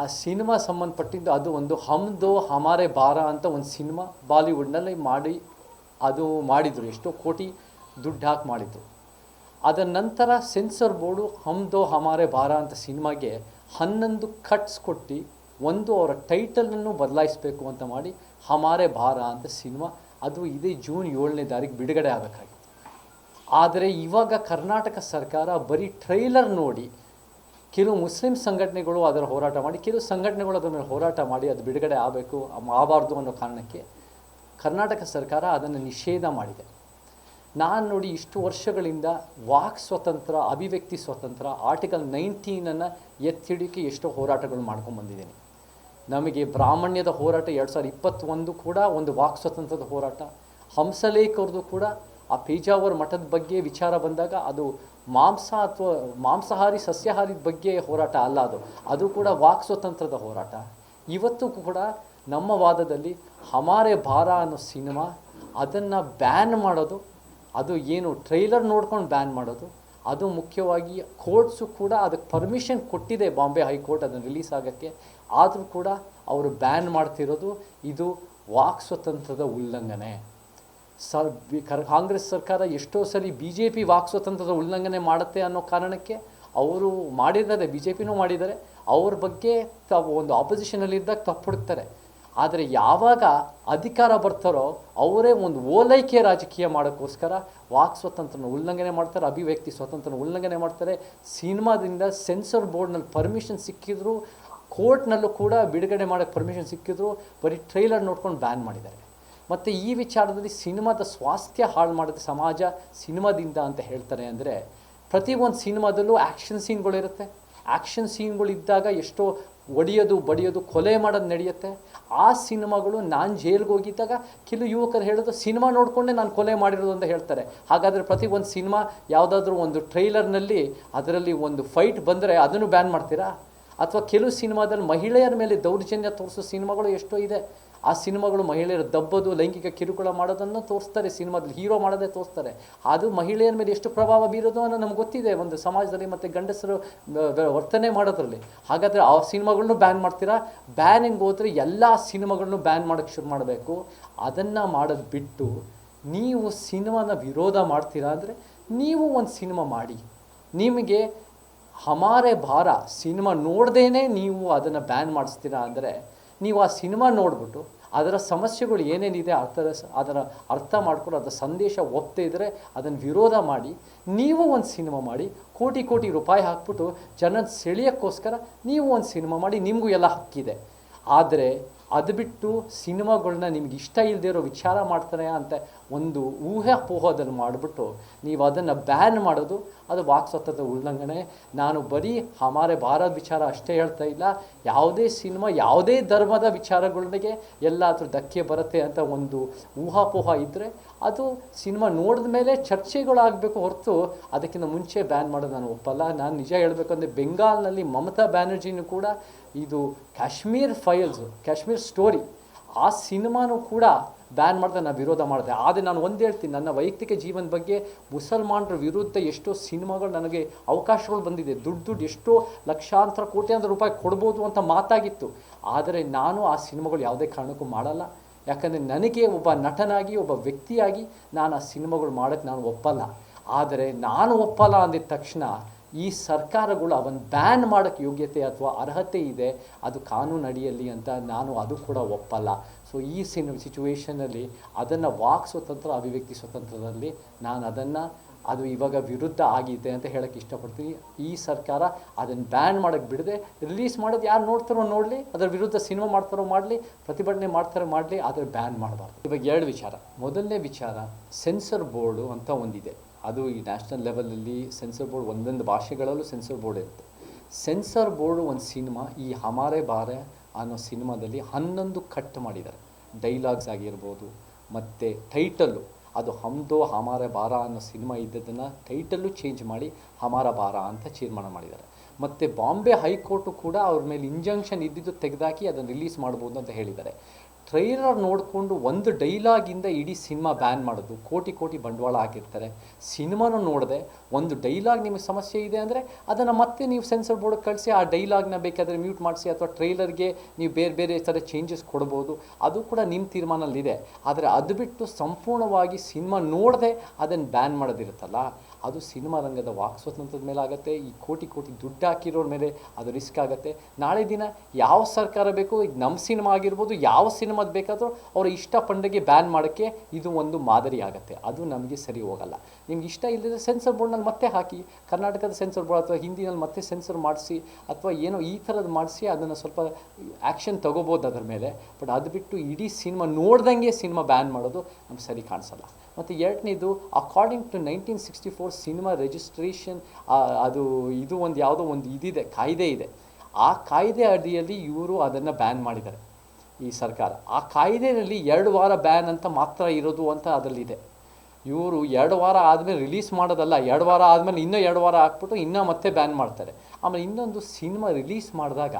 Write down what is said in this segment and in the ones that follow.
ಆ ಸಿನಿಮಾ ಸಂಬಂಧಪಟ್ಟಿದ್ದು ಅದು ಒಂದು ಹಮ್ ದೋ ಹಮಾರೆ ಬಾರ ಅಂತ ಒಂದು ಸಿನಿಮಾ ಬಾಲಿವುಡ್ನಲ್ಲಿ ಮಾಡಿ, ಅದು ಮಾಡಿದರು. ಎಷ್ಟೋ ಕೋಟಿ ದುಡ್ಡು ಹಾಕಿ ಮಾಡಿದರು. ಅದರ ನಂತರ ಸೆನ್ಸರ್ ಬೋರ್ಡು ಹಮ್ ದೋ ಹಮಾರೆ ಬಾರ ಅಂತ ಸಿನಿಮಾಗೆ ಹನ್ನೊಂದು ಕಟ್ಸ್ ಕೊಟ್ಟು ಒಂದು ಅವರ ಟೈಟಲನ್ನು ಬದಲಾಯಿಸಬೇಕು ಅಂತ ಮಾಡಿ ಹಮಾರೆ ಭಾರ ಅಂತ ಸಿನಿಮಾ ಅದು ಇದೇ ಜೂನ್ ಏಳನೇ ತಾರೀಕು ಬಿಡುಗಡೆ ಆಗಬೇಕಾಗಿತ್ತು. ಆದರೆ ಇವಾಗ ಕರ್ನಾಟಕ ಸರ್ಕಾರ ಬರೀ ಟ್ರೈಲರ್ ನೋಡಿ ಕೆಲವು ಮುಸ್ಲಿಂ ಸಂಘಟನೆಗಳು ಅದರ ಹೋರಾಟ ಮಾಡಿ ಕೆಲವು ಸಂಘಟನೆಗಳು ಅದರ ಹೋರಾಟ ಮಾಡಿ, ಅದು ಬಿಡುಗಡೆ ಆಗಬೇಕು ಆಗಬಾರ್ದು ಅನ್ನೋ ಕಾರಣಕ್ಕೆ ಕರ್ನಾಟಕ ಸರ್ಕಾರ ಅದನ್ನು ನಿಷೇಧ ಮಾಡಿದೆ. ನಾನು ನೋಡಿ ಇಷ್ಟು ವರ್ಷಗಳಿಂದ ವಾಕ್ ಸ್ವತಂತ್ರ, ಅಭಿವ್ಯಕ್ತಿ ಸ್ವತಂತ್ರ ಆರ್ಟಿಕಲ್ ನೈನ್ಟೀನನ್ನು ಎತ್ತಿಡಿಕೆ ಎಷ್ಟೋ ಹೋರಾಟಗಳು ಮಾಡ್ಕೊಂಡು ಬಂದಿದ್ದೀನಿ. ನಮಗೆ ಬ್ರಾಹ್ಮಣ್ಯದ ಹೋರಾಟ ಎರಡು ಸಾವಿರದ ಇಪ್ಪತ್ತೊಂದು ಕೂಡ ಒಂದು ವಾಕ್ ಸ್ವತಂತ್ರದ ಹೋರಾಟ. ಹಂಸಲೇಖವ್ರದ್ದು ಕೂಡ ಆ ಪೇಜಾವರ್ ಮಠದ ಬಗ್ಗೆ ವಿಚಾರ ಬಂದಾಗ ಅದು ಮಾಂಸ ಅಥವಾ ಮಾಂಸಾಹಾರಿ, ಸಸ್ಯಾಹಾರಿ ಬಗ್ಗೆ ಹೋರಾಟ ಅಲ್ಲ ಅದು. ಅದು ಕೂಡ ವಾಕ್ ಸ್ವತಂತ್ರದ ಹೋರಾಟ. ಇವತ್ತು ಕೂಡ ನಮ್ಮ ವಾದದಲ್ಲಿ ಹಮಾರೆ ಭಾರ ಅನ್ನೋ ಸಿನಿಮಾ ಅದನ್ನು ಬ್ಯಾನ್ ಮಾಡೋದು, ಅದು ಏನು ಟ್ರೈಲರ್ ನೋಡ್ಕೊಂಡು ಬ್ಯಾನ್ ಮಾಡೋದು, ಅದು ಮುಖ್ಯವಾಗಿ ಕೋರ್ಟ್ಸು ಕೂಡ ಅದಕ್ಕೆ ಪರ್ಮಿಷನ್ ಕೊಟ್ಟಿದೆ ಬಾಂಬೆ ಹೈಕೋರ್ಟ್ ಅದನ್ನು ರಿಲೀಸ್ ಆಗೋಕ್ಕೆ. ಆದರೂ ಕೂಡ ಅವರು ಬ್ಯಾನ್ ಮಾಡ್ತಿರೋದು ಇದು ವಾಕ್ ಸ್ವತಂತ್ರದ ಉಲ್ಲಂಘನೆ. ಸರ್ ಕಾಂಗ್ರೆಸ್ ಸರ್ಕಾರ ಎಷ್ಟೋ ಸಲ ಬಿ ಜೆ ಪಿ ವಾಕ್ ಸ್ವತಂತ್ರದ ಉಲ್ಲಂಘನೆ ಮಾಡುತ್ತೆ ಅನ್ನೋ ಕಾರಣಕ್ಕೆ ಅವರು ಮಾಡಿದ್ದಾರೆ ಬಿ ಜೆ ಪಿನೂ ಮಾಡಿದ್ದಾರೆ. ಅವ್ರ ಬಗ್ಗೆ ತಾವು ಒಂದು ಆಪೋಸಿಷನಲ್ಲಿದ್ದಾಗ ತಪ್ಪು ಹುಡುಕ್ತಾರೆ ಆದರೆ ಯಾವಾಗ ಅಧಿಕಾರ ಬರ್ತಾರೋ ಅವರೇ ಒಂದು ಓಲೈಕೆ ರಾಜಕೀಯ ಮಾಡೋಕ್ಕೋಸ್ಕರ ವಾಕ್ ಸ್ವಾತಂತ್ರ್ಯನ ಉಲ್ಲಂಘನೆ ಮಾಡ್ತಾರೆ, ಅಭಿವ್ಯಕ್ತಿ ಸ್ವಾತಂತ್ರ್ಯನ ಉಲ್ಲಂಘನೆ ಮಾಡ್ತಾರೆ. ಸಿನಿಮಾದಿಂದ ಸೆನ್ಸರ್ ಬೋರ್ಡ್ನಲ್ಲಿ ಪರ್ಮಿಷನ್ ಸಿಕ್ಕಿದ್ರು, ಕೋರ್ಟ್ನಲ್ಲೂ ಕೂಡ ಬಿಡುಗಡೆ ಮಾಡೋಕ್ಕೆ ಪರ್ಮಿಷನ್ ಸಿಕ್ಕಿದ್ರು ಬರೀ ಟ್ರೈಲರ್ ನೋಡ್ಕೊಂಡು ಬ್ಯಾನ್ ಮಾಡಿದ್ದಾರೆ. ಮತ್ತು ಈ ವಿಚಾರದಲ್ಲಿ ಸಿನಿಮಾದ ಸ್ವಾಸ್ಥ್ಯ ಹಾಳು ಮಾಡಿದ ಸಮಾಜ ಸಿನಿಮಾದಿಂದ ಅಂತ ಹೇಳ್ತಾರೆ ಅಂದರೆ ಒಂದು ಸಿನಿಮಾದಲ್ಲೂ ಆ್ಯಕ್ಷನ್ ಸೀನ್ಗಳಿರುತ್ತೆ ಆ್ಯಕ್ಷನ್ ಸೀನ್ಗಳಿದ್ದಾಗ ಎಷ್ಟೋ ಒಡೆಯೋದು, ಬಡಿಯೋದು, ಕೊಲೆ ಮಾಡೋದು ನಡೆಯುತ್ತೆ. ಆ ಸಿನಿಮಾಗಳು ನಾನು ಜೈಲ್ಗೆ ಹೋಗಿದ್ದಾಗ ಕೆಲವು ಯುವಕರು ಹೇಳೋದು, ಸಿನಿಮಾ ನೋಡಿಕೊಂಡೆ ನಾನು ಕೊಲೆ ಮಾಡಿರೋದು ಅಂತ ಹೇಳ್ತಾರೆ. ಹಾಗಾದರೆ ಪ್ರತಿ ಒಂದು ಸಿನಿಮಾ ಯಾವುದಾದ್ರೂ ಒಂದು ಟ್ರೈಲರ್ನಲ್ಲಿ ಅದರಲ್ಲಿ ಒಂದು ಫೈಟ್ ಬಂದರೆ ಅದನ್ನು ಬ್ಯಾನ್ ಮಾಡ್ತೀರಾ? ಅಥವಾ ಕೆಲವು ಸಿನಿಮಾದಲ್ಲಿ ಮಹಿಳೆಯರ ಮೇಲೆ ದೌರ್ಜನ್ಯ ತೋರಿಸೋ ಸಿನಿಮಾಗಳು ಎಷ್ಟೋ ಇದೆ. ಆ ಸಿನಿಮಾಗಳು ಮಹಿಳೆಯರ ದಬ್ಬದು, ಲೈಂಗಿಕ ಕಿರುಕುಳ ಮಾಡೋದನ್ನು ತೋರಿಸ್ತಾರೆ. ಸಿನಿಮಾದಲ್ಲಿ ಹೀರೋ ಮಾಡೋದೇ ತೋರಿಸ್ತಾರೆ. ಅದು ಮಹಿಳೆಯರ ಮೇಲೆ ಎಷ್ಟು ಪ್ರಭಾವ ಬೀರೋದು ಅನ್ನೋ ನಮ್ಗೆ ಗೊತ್ತಿದೆ. ಒಂದು ಸಮಾಜದಲ್ಲಿ ಮತ್ತು ಗಂಡಸರು ವರ್ತನೆ ಮಾಡೋದ್ರಲ್ಲಿ. ಹಾಗಾದರೆ ಆ ಸಿನಿಮಾಗಳನ್ನು ಬ್ಯಾನ್ ಮಾಡ್ತೀರಾ? ಬ್ಯಾನಿಂಗ್ ಹೋದರೆ ಎಲ್ಲ ಸಿನಿಮಾಗಳನ್ನು ಬ್ಯಾನ್ ಮಾಡೋಕ್ಕೆ ಶುರು ಮಾಡಬೇಕು. ಅದನ್ನು ಮಾಡೋದು ಬಿಟ್ಟು ನೀವು ಸಿನಿಮಾನ ವಿರೋಧ ಮಾಡ್ತೀರಾ ಅಂದರೆ ನೀವು ಒಂದು ಸಿನಿಮಾ ಮಾಡಿ. ನಿಮಗೆ ಹಮಾರೆ ಭಾರ ಸಿನಿಮಾ ನೋಡ್ದೇನೆ ನೀವು ಅದನ್ನು ಬ್ಯಾನ್ ಮಾಡಿಸ್ತೀರಾ ಅಂದರೆ ನೀವು ಆ ಸಿನಿಮಾ ನೋಡ್ಬಿಟ್ಟು ಅದರ ಸಮಸ್ಯೆಗಳು ಏನೇನಿದೆ ಅರ್ಥ ಅದರ ಅರ್ಥ ಮಾಡ್ಕೊಂಡು ಅದರ ಸಂದೇಶ ಒಪ್ತೇ ಇದ್ದರೆ ಅದನ್ನು ವಿರೋಧ ಮಾಡಿ, ನೀವು ಒಂದು ಸಿನಿಮಾ ಮಾಡಿ, ಕೋಟಿ ಕೋಟಿ ರೂಪಾಯಿ ಹಾಕ್ಬಿಟ್ಟು ಜನ ಸೆಳೆಯೋಕ್ಕೋಸ್ಕರ ನೀವು ಒಂದು ಸಿನಿಮಾ ಮಾಡಿ ನಿಮಗೂ ಎಲ್ಲ ಹಕ್ಕಿದೆ. ಆದರೆ ಅದು ಬಿಟ್ಟು ಸಿನಿಮಾಗಳನ್ನ ನಿಮ್ಗೆ ಇಷ್ಟ ಇಲ್ಲದೆ ಇರೋ ವಿಚಾರ ಮಾಡ್ತಾರೆ ಅಂತ ಒಂದು ಊಹೆ ಪೋಹದಲ್ಲಿ ಮಾಡಿಬಿಟ್ಟು ನೀವು ಅದನ್ನು ಬ್ಯಾನ್ ಮಾಡೋದು, ಅದು ವಾಕ್ ಸ್ವಾತಂತ್ರ್ಯದ ಉಲ್ಲಂಘನೆ. ನಾನು ಬರೀ ಹಮಾರೆ ಭಾರತ ವಿಚಾರ ಅಷ್ಟೇ ಹೇಳ್ತಾ ಇಲ್ಲ. ಯಾವುದೇ ಸಿನಿಮಾ, ಯಾವುದೇ ಧರ್ಮದ ವಿಚಾರಗಳಿಗೆ ಎಲ್ಲಾದರೂ ಧಕ್ಕೆ ಬರುತ್ತೆ ಅಂತ ಒಂದು ಊಹಾಪೋಹ ಇದ್ದರೆ ಅದು ಸಿನಿಮಾ ನೋಡಿದ ಮೇಲೆ ಚರ್ಚೆಗಳಾಗಬೇಕು ಹೊರತು ಅದಕ್ಕಿಂತ ಮುಂಚೆ ಬ್ಯಾನ್ ಮಾಡೋದು ನಾನು ಒಪ್ಪಲ್ಲ. ನಾನು ನಿಜ ಹೇಳಬೇಕಂದ್ರೆ ಬೆಂಗಾಲ್ನಲ್ಲಿ ಮಮತಾ ಬ್ಯಾನರ್ಜಿನೂ ಕೂಡ ಇದು ಕಾಶ್ಮೀರ್ ಫೈಲ್ಸು ಕಾಶ್ಮೀರ್ ಸ್ಟೋರಿ ಆ ಸಿನಿಮಾನೂ ಕೂಡ ಬ್ಯಾನ್ ಮಾಡಿದೆ ನಾನು ವಿರೋಧ ಮಾಡಿದೆ. ಆದರೆ ನಾನು ಒಂದು ಹೇಳ್ತೀನಿ, ನನ್ನ ವೈಯಕ್ತಿಕ ಜೀವನದ ಬಗ್ಗೆ ಮುಸಲ್ಮಾನರ ವಿರುದ್ಧ ಎಷ್ಟೋ ಸಿನಿಮಾಗಳು ನನಗೆ ಅವಕಾಶಗಳು ಬಂದಿದೆ. ದುಡ್ಡು ದುಡ್ಡು ಎಷ್ಟೋ ಲಕ್ಷಾಂತರ, ಕೋಟ್ಯಾಂತರ ರೂಪಾಯಿ ಕೊಡ್ಬೋದು ಅಂತ ಮಾತಾಗಿತ್ತು. ಆದರೆ ನಾನು ಆ ಸಿನಿಮಾಗಳು ಯಾವುದೇ ಕಾರಣಕ್ಕೂ ಮಾಡಲ್ಲ. ಯಾಕಂದರೆ ನನಗೆ ಒಬ್ಬ ನಟನಾಗಿ, ಒಬ್ಬ ವ್ಯಕ್ತಿಯಾಗಿ ನಾನು ಆ ಸಿನಿಮಾಗಳು ಮಾಡೋಕ್ಕೆ ನಾನು ಒಪ್ಪಲ್ಲ. ಆದರೆ ನಾನು ಒಪ್ಪಲ್ಲ ಅಂದಿದ ತಕ್ಷಣ ಈ ಸರ್ಕಾರಗಳು ಅವನ್ನ ಬ್ಯಾನ್ ಮಾಡೋಕ್ಕೆ ಯೋಗ್ಯತೆ ಅಥವಾ ಅರ್ಹತೆ ಇದೆ, ಅದು ಕಾನೂನು ಅಡಿಯಲ್ಲಿ ಅಂತ ನಾನು ಅದು ಕೂಡ ಒಪ್ಪಲ್ಲ. ಸೊ ಈ ಸಿನ್ ಸಿಚುವೇಷನಲ್ಲಿ ಅದನ್ನು ವಾಕ್ ಸ್ವತಂತ್ರ, ಅಭಿವ್ಯಕ್ತಿ ಸ್ವತಂತ್ರದಲ್ಲಿ ನಾನು ಅದನ್ನು, ಅದು ಇವಾಗ ವಿರುದ್ಧ ಆಗಿದೆ ಅಂತ ಹೇಳೋಕ್ಕೆ ಇಷ್ಟಪಡ್ತೀನಿ. ಈ ಸರ್ಕಾರ ಅದನ್ನು ಬ್ಯಾನ್ ಮಾಡೋಕ್ಕೆ ಬಿಡದೆ ರಿಲೀಸ್ ಮಾಡೋದು ಯಾರು ನೋಡ್ತಾರೋ ನೋಡಲಿ, ಅದರ ವಿರುದ್ಧ ಸಿನಿಮಾ ಮಾಡ್ತಾರೋ ಮಾಡಲಿ, ಪ್ರತಿಭಟನೆ ಮಾಡ್ತಾರೋ ಮಾಡಲಿ, ಆದರೆ ಬ್ಯಾನ್ ಮಾಡಬಾರ್ದು. ಇವಾಗ ಎರಡು ವಿಚಾರ. ಮೊದಲನೇ ವಿಚಾರ ಸೆನ್ಸರ್ ಬೋರ್ಡು ಅಂತ ಒಂದಿದೆ. ಅದು ಈ ನ್ಯಾಷನಲ್ ಲೆವೆಲಲ್ಲಿ ಸೆನ್ಸರ್ ಬೋರ್ಡ್ ಒಂದೊಂದು ಭಾಷೆಗಳಲ್ಲೂ ಸೆನ್ಸರ್ ಬೋರ್ಡ್ ಇರುತ್ತೆ. ಸೆನ್ಸರ್ ಬೋರ್ಡ್ ಒಂದು ಸಿನಿಮಾ ಈ ಹಮಾರೆ ಬಾರೆ ಅನ್ನೋ ಸಿನಿಮಾದಲ್ಲಿ ಹನ್ನೊಂದು ಕಟ್ ಮಾಡಿದ್ದಾರೆ. ಡೈಲಾಗ್ಸ್ ಆಗಿರ್ಬೋದು, ಮತ್ತು ಟೈಟಲ್ಲು ಅದು ಹಮ್ದೋ ಹಮಾರೆ ಬಾರ ಅನ್ನೋ ಸಿನಿಮಾ ಇದ್ದದನ್ನು ಟೈಟಲ್ಲು ಚೇಂಜ್ ಮಾಡಿ ಹಮಾರ ಬಾರ ಅಂತ ತೀರ್ಮಾನ ಮಾಡಿದ್ದಾರೆ. ಮತ್ತು ಬಾಂಬೆ ಹೈಕೋರ್ಟು ಕೂಡ ಅವ್ರ ಮೇಲೆ ಇಂಜಂಕ್ಷನ್ ಇದ್ದಿದ್ದು ತೆಗೆದಾಕಿ ಅದನ್ನು ರಿಲೀಸ್ ಮಾಡ್ಬೋದು ಅಂತ ಹೇಳಿದ್ದಾರೆ. ಟ್ರೈಲರ್ ನೋಡಿಕೊಂಡು ಒಂದು ಡೈಲಾಗಿಂದ ಇಡೀ ಸಿನಿಮಾ ಬ್ಯಾನ್ ಮಾಡೋದು. ಕೋಟಿ ಕೋಟಿ ಬಂಡವಾಳ ಹಾಕಿರ್ತಾರೆ. ಸಿನಿಮಾನು ನೋಡದೆ, ಒಂದು ಡೈಲಾಗ್ ನಿಮಗೆ ಸಮಸ್ಯೆ ಇದೆ ಅಂದರೆ ಅದನ್ನು ಮತ್ತೆ ನೀವು ಸೆನ್ಸರ್ ಬೋರ್ಡ್ಗೆ ಕಳಿಸಿ, ಆ ಡೈಲಾಗ್ನ ಬೇಕಾದರೆ ಮ್ಯೂಟ್ ಮಾಡಿಸಿ ಅಥವಾ ಟ್ರೈಲರ್ಗೆ ನೀವು ಬೇರೆ ಬೇರೆ ಥರ ಚೇಂಜಸ್ ಕೊಡ್ಬೋದು. ಅದು ಕೂಡ ನಿಮ್ಮ ತೀರ್ಮಾನಲ್ಲಿದೆ. ಆದರೆ ಅದು ಬಿಟ್ಟು ಸಂಪೂರ್ಣವಾಗಿ ಸಿನಿಮಾ ನೋಡದೆ ಅದನ್ನು ಬ್ಯಾನ್ ಮಾಡೋದಿರುತ್ತಲ್ಲ. ಅದು ಸಿನಿಮಾ ರಂಗದ ವಾಕ್ ಸ್ವಾತಂತ್ರ್ಯದ ಮೇಲೆ ಆಗುತ್ತೆ, ಈ ಕೋಟಿ ಕೋಟಿ ದುಡ್ಡು ಹಾಕಿರೋರ ಮೇಲೆ ಅದು ರಿಸ್ಕ್ ಆಗುತ್ತೆ. ನಾಳೆ ದಿನ ಯಾವ ಸರ್ಕಾರ ಬೇಕು, ಈಗ ನಮ್ಮ ಸಿನಿಮಾ ಆಗಿರ್ಬೋದು, ಯಾವ ಸಿನಿಮಾದ ಬೇಕಾದರೂ ಅವರ ಇಷ್ಟ ಪಂಡಗೆ ಬ್ಯಾನ್ ಮಾಡೋಕ್ಕೆ ಇದು ಒಂದು ಮಾದರಿ ಆಗುತ್ತೆ. ಅದು ನಮಗೆ ಸರಿ ಹೋಗಲ್ಲ. ನಿಮ್ಗೆ ಇಷ್ಟ ಇಲ್ಲದೆ ಸೆನ್ಸರ್ ಬೋರ್ಡ್ನಲ್ಲಿ ಮತ್ತೆ ಹಾಕಿ, ಕರ್ನಾಟಕದ ಸೆನ್ಸರ್ ಬೋರ್ಡ್ ಅಥವಾ ಹಿಂದಿನಲ್ಲಿ ಮತ್ತೆ ಸೆನ್ಸರ್ ಮಾಡಿಸಿ, ಅಥವಾ ಏನೋ ಈ ಥರದ್ದು ಮಾಡಿಸಿ, ಅದನ್ನು ಸ್ವಲ್ಪ ಆ್ಯಕ್ಷನ್ ತಗೋಬೋದು ಅದರ ಮೇಲೆ. ಬಟ್ ಅದು ಬಿಟ್ಟು ಇಡೀ ಸಿನಿಮಾ ನೋಡ್ದಂಗೆ ಸಿನಿಮಾ ಬ್ಯಾನ್ ಮಾಡೋದು ನಮ್ಗೆ ಸರಿ ಕಾಣಿಸಲ್ಲ. ಮತ್ತು ಎರಡನೇದು according to nineteen sixty four cinema registration ಅದು ಇದು ಒಂದು ಯಾವುದೋ ಒಂದು ಇದಿದೆ, ಕಾಯ್ದೆ ಇದೆ. ಆ ಕಾಯ್ದೆ ಅಡಿಯಲ್ಲಿ ಇವರು ಅದನ್ನು ಬ್ಯಾನ್ ಮಾಡಿದ್ದಾರೆ, ಈ ಸರ್ಕಾರ. ಆ ಕಾಯ್ದೆಯಲ್ಲಿ ಎರಡು ವಾರ ಬ್ಯಾನ್ ಅಂತ ಮಾತ್ರ ಇರೋದು ಅಂತ ಅದರಲ್ಲಿದೆ. ಇವರು ಎರಡು ವಾರ ಆದಮೇಲೆ ರಿಲೀಸ್ ಮಾಡೋದಲ್ಲ, ಎರಡು ವಾರ ಆದಮೇಲೆ ಇನ್ನೂ ಎರಡು ವಾರ ಹಾಕ್ಬಿಟ್ಟು ಇನ್ನೂ ಮತ್ತೆ ಬ್ಯಾನ್ ಮಾಡ್ತಾರೆ. ಆಮೇಲೆ ಇನ್ನೊಂದು ಸಿನಿಮಾ ರಿಲೀಸ್ ಮಾಡಿದಾಗ,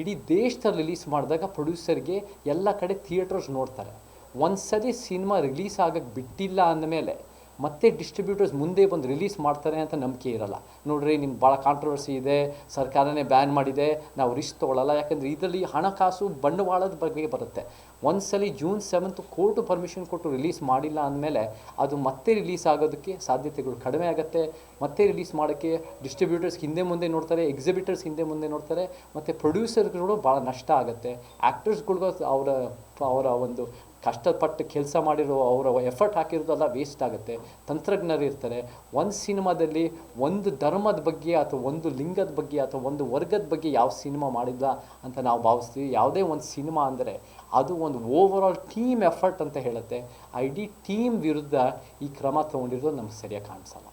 ಇಡೀ ದೇಶದಲ್ಲಿ ರಿಲೀಸ್ ಮಾಡಿದಾಗ ಪ್ರೊಡ್ಯೂಸರ್ಗೆ ಎಲ್ಲ ಕಡೆ ಥಿಯೇಟರ್ಸ್ ನೋಡ್ತಾರೆ. ಒಂದು ಸರಿ ಸಿನಿಮಾ ರಿಲೀಸ್ ಆಗಕ್ಕೆ ಬಿಟ್ಟಿಲ್ಲ ಅಂದಮೇಲೆ ಮತ್ತೆ ಡಿಸ್ಟ್ರಿಬ್ಯೂಟರ್ಸ್ ಮುಂದೆ ಬಂದು ರಿಲೀಸ್ ಮಾಡ್ತಾರೆ ಅಂತ ನಂಬಿಕೆ ಇರಲ್ಲ. ನೋಡ್ರಿ, ನಿಮ್ಗೆ ಭಾಳ ಕಾಂಟ್ರವರ್ಸಿ ಇದೆ, ಸರ್ಕಾರನೇ ಬ್ಯಾನ್ ಮಾಡಿದೆ, ನಾವು ರಿಸ್ಕ್ ತೊಗೊಳ್ಳಲ್ಲ ಯಾಕಂದರೆ ಇದರಲ್ಲಿ ಹಣಕಾಸು ಬಂಡವಾಳದ ಬಗ್ಗೆ ಬರುತ್ತೆ. ಒಂದ್ಸಲಿ ಜೂನ್ ಸೆವೆಂತ್ ಕೋರ್ಟು ಪರ್ಮಿಷನ್ ಕೊಟ್ಟು ರಿಲೀಸ್ ಮಾಡಿಲ್ಲ ಅಂದಮೇಲೆ ಅದು ಮತ್ತೆ ರಿಲೀಸ್ ಆಗೋದಕ್ಕೆ ಸಾಧ್ಯತೆಗಳು ಕಡಿಮೆ ಆಗುತ್ತೆ. ಮತ್ತೆ ರಿಲೀಸ್ ಮಾಡೋಕ್ಕೆ ಡಿಸ್ಟ್ರಿಬ್ಯೂಟರ್ಸ್ ಹಿಂದೆ ಮುಂದೆ ನೋಡ್ತಾರೆ ಎಕ್ಸಿಬಿಟರ್ಸ್ ಹಿಂದೆ ಮುಂದೆ ನೋಡ್ತಾರೆ, ಮತ್ತು ಪ್ರೊಡ್ಯೂಸರ್ಗಳು ಭಾಳ ನಷ್ಟ ಆಗುತ್ತೆ. ಆ್ಯಕ್ಟರ್ಸ್ಗಳಿಗೂ ಅವರ ಅವರ ಒಂದು ಕಷ್ಟಪಟ್ಟು ಕೆಲಸ ಮಾಡಿರೋ ಅವರ ಎಫರ್ಟ್ ಹಾಕಿರೋದೆಲ್ಲ ವೇಸ್ಟ್ ಆಗುತ್ತೆ. ತಂತ್ರಜ್ಞರು ಇರ್ತಾರೆ. ಒಂದು ಸಿನಿಮಾದಲ್ಲಿ ಒಂದು ಧರ್ಮದ ಬಗ್ಗೆ ಅಥವಾ ಒಂದು ಲಿಂಗದ ಬಗ್ಗೆ ಅಥವಾ ಒಂದು ವರ್ಗದ ಬಗ್ಗೆ ಯಾವ ಸಿನಿಮಾ ಮಾಡಿಲ್ಲ ಅಂತ ನಾವು ಭಾವಿಸ್ತೀವಿ. ಯಾವುದೇ ಒಂದು ಸಿನಿಮಾ ಅಂದರೆ ಅದು ಒಂದು ಓವರ್ ಆಲ್ ಟೀಮ್ ಎಫರ್ಟ್ ಅಂತ ಹೇಳುತ್ತೆ. ಆ ಇಡೀ ಟೀಮ್ ವಿರುದ್ಧ ಈ ಕ್ರಮ ತೊಗೊಂಡಿರೋದು ನಮ್ಗೆ ಸರಿಯಾಗಿ ಕಾಣಿಸಲ್ಲ.